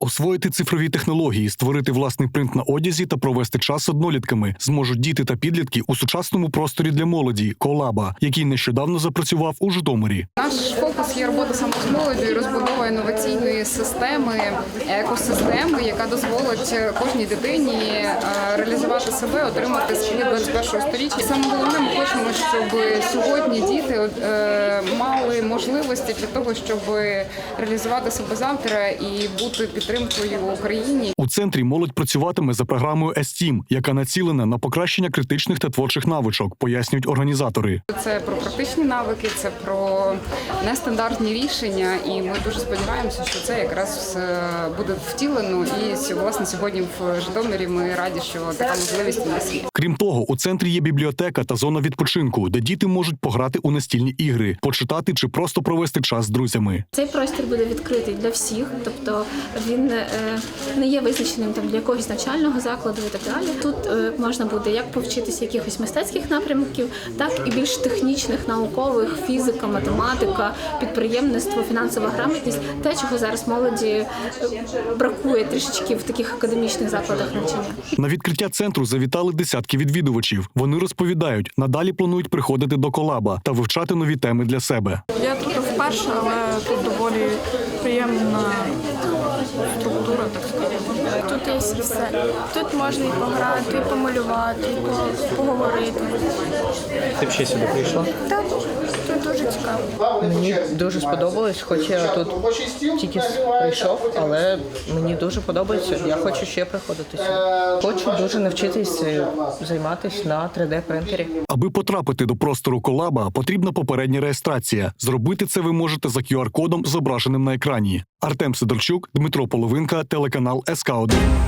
Освоїти цифрові технології, створити власний принт на одязі та провести час з однолітками зможуть діти та підлітки у сучасному просторі для молоді колаба, який нещодавно запрацював у Житомирі. Наш фокус є робота саме з молоддю розбудова інноваційної системи, екосистеми, яка дозволить кожній дитині е, реалізувати себе, отримати скіл 21 сторіччя. Саме головне, ми хочемо, щоб сьогодні діти е, мали можливості для того, щоб реалізувати себе завтра і бути підтримкою Україні. У центрі молодь працюватиме за програмою ЕСТІМ, яка націлена на покращення критичних та творчих навичок, пояснюють організатори. Це про практичні навики, це про нестандартні рішення, і ми дуже сподіваємося, що це якраз е, буде втілено. І власне сьогодні в Житомирі ми раді, що така можливість у нас є. Крім того, у центрі є бібліотека та зона відпочинку, де діти можуть пограти у настільні ігри, почитати чи просто провести час з друзями. Цей простір буде відкритий для всіх, тобто він е, не є визначеним там для якогось навчального закладу і так далі. Тут е, можна буде як повчитися якихось мистецьких напрямків, так і більш технічних, наукових, фізика, математика, підприємництво, фінансова грамотність, те, чого зараз молоді е, бракує трішечки в таких академічних закладах навчання. На відкриття центру завітали десятки відвідувачів. Вони розповідають, надалі планують приходити до колаба та вивчати нові теми для себе. Я тут вперше, але тут доволі приємна так Тут все. Тут можна і пограти, і помалювати, і поговорити. Ти б ще сюди прийшла? Так, тут дуже цікаво. Мені дуже сподобалось, хоч я тут тільки прийшов, але мені дуже подобається. Я хочу ще приходити сюди. Хочу дуже навчитись е, займатися на 3D принтері. Аби потрапити до простору колаба, потрібна попередня реєстрація. Зробити це ви можете за QR-кодом, зображеним на екрані. Артем Сидорчук, Дмитро Половинка, телеканал СК 1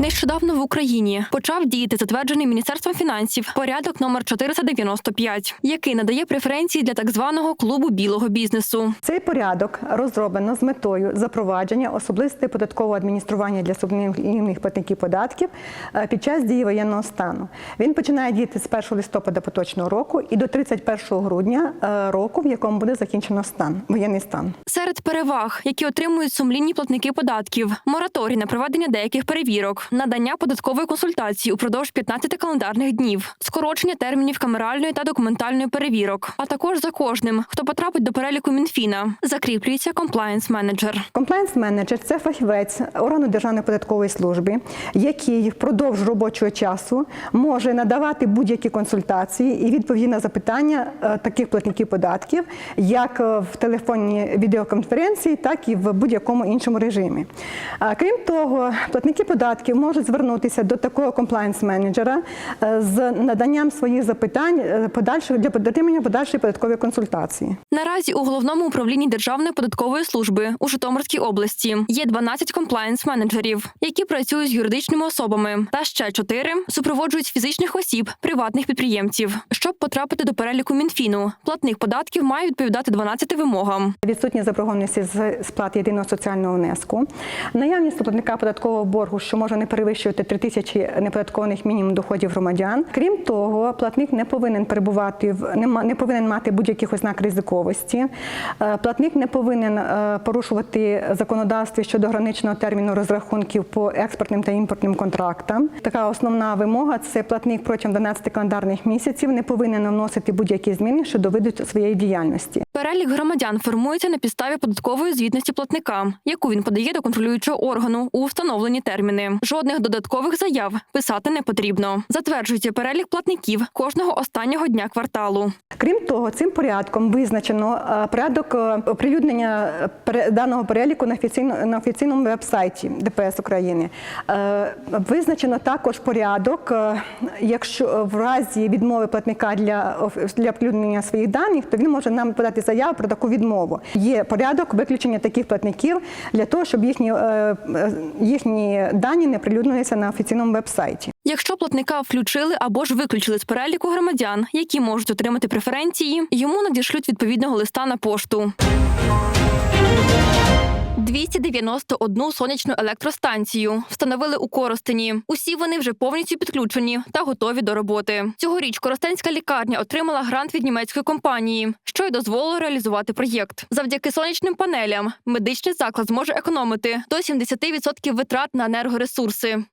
Нещодавно в Україні почав діяти затверджений міністерством фінансів порядок номер 495, який надає преференції для так званого клубу білого бізнесу. Цей порядок розроблено з метою запровадження особистого податкового адміністрування для субмінних платників податків е, під час дії воєнного стану. Він починає діяти з 1 листопада поточного року і до 31 грудня е, року, в якому буде закінчено стан воєнний стан. Серед переваг, які отримують сумлінні платники податків, мораторій на проведення деяких перевірок, надання податкової консультації упродовж 15 календарних днів, скорочення термінів камеральної та документальної перевірок, а також за кожним, хто потрапить до переліку Мінфіна, закріплюється комплаєнс менеджер. Комплайнс менеджер це фахівець органу Державної податкової служби, який впродовж робочого часу може надавати будь-які консультації і відповіді на запитання е, таких платників податків, як е, в телефонній відеоконференції, так і в будь-якому іншому режимі. Крім того, платники податків можуть звернутися до такого комплайнс менеджера е, з наданням своїх запитань е, подальших для дотримання подальшої податкової консультації. Наразі у головному управлінні Державної податкової служби у Житомирській області є 12 комплаєнс менеджерів, які працюють з юридичними особами, та ще 4 супроводжують фізичних осіб, приватних підприємців. Щоб потрапити до переліку Мінфіну, платник податків має відповідати 12 вимогам. Відсутність заборгованості з сплати єдиного соціального внеску, наявність платника податкового боргу, що може не перевищувати 3 тисячі неподаткованих мінімум доходів громадян. Крім того, платник не повинен перебувати в не, не повинен мати будь-яких ознак ризиковості. Е, Платник не повинен е, порушувати законодавство щодо граничного терміну розрахунків по експортним та імпортним контрактам. Така основна вимога це платник протягом 12 календарних місяців не повинен вносити будь-які зміни щодо виду своєї діяльності. Перелік громадян формується на підставі податкової звітності платника, яку він подає до контролюючого органу у встановлені терміни. Жодних додаткових заяв писати не потрібно. Затверджується перелік платників кожного останнього дня кварталу. Крім того, цим порядком визначено е, порядок е, оприлюднення е, даного переліку на офіційно- на офіційному веб-сайті ДПС України. Визначено також порядок, якщо в разі відмови платника для, для оприлюднення своїх даних, то він може нам подати заяву про таку відмову. Є порядок виключення таких платників для того, щоб їхні, е, е, їхні дані не прилюднилися на офіційному веб-сайті. Якщо платника включили або ж виключили з переліку громадян, які можуть отримати преференції, йому надішлють відповідного листа на пошту. 291 сонячну електростанцію встановили у Коростені. Усі вони вже повністю підключені та готові до роботи. Цьогоріч Коростенська лікарня отримала грант від німецької компанії, що й дозволило реалізувати проєкт. Завдяки сонячним панелям медичний заклад зможе економити до 70% витрат на енергоресурси.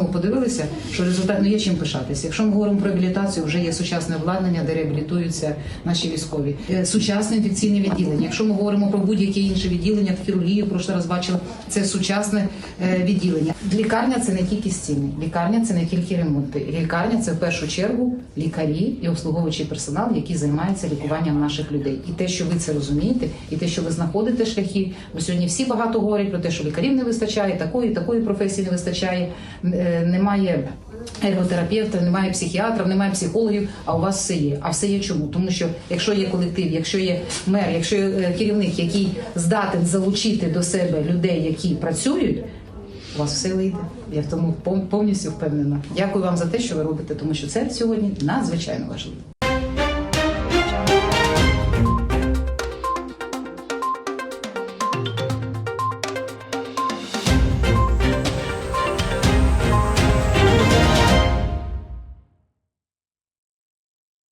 Знову подивилися, що результат ну є чим пишатися. Якщо ми говоримо про реабілітацію, вже є сучасне обладнання, де реабілітуються наші військові. Е, Сучасне інфекційне відділення. Якщо ми говоримо про будь-яке інше відділення, в хірургії, прошлий раз бачили, це сучасне е, відділення. Лікарня це не тільки стіни, лікарня це не тільки ремонти. Лікарня це в першу чергу лікарі і обслуговуючий персонал, який займається лікуванням наших людей. І те, що ви це розумієте, і те, що ви знаходите шляхи, бо сьогодні всі багато говорять про те, що лікарів не вистачає, такої, такої професії не вистачає, е, немає. Ерготерапевтів, немає психіатрів, немає психологів, а у вас все є. А все є чому? Тому що якщо є колектив, якщо є мер, якщо є е, керівник, який здатен залучити до себе людей, які працюють, у вас все вийде. Я в тому пов- повністю впевнена. Дякую вам за те, що ви робите, тому що це сьогодні надзвичайно важливо.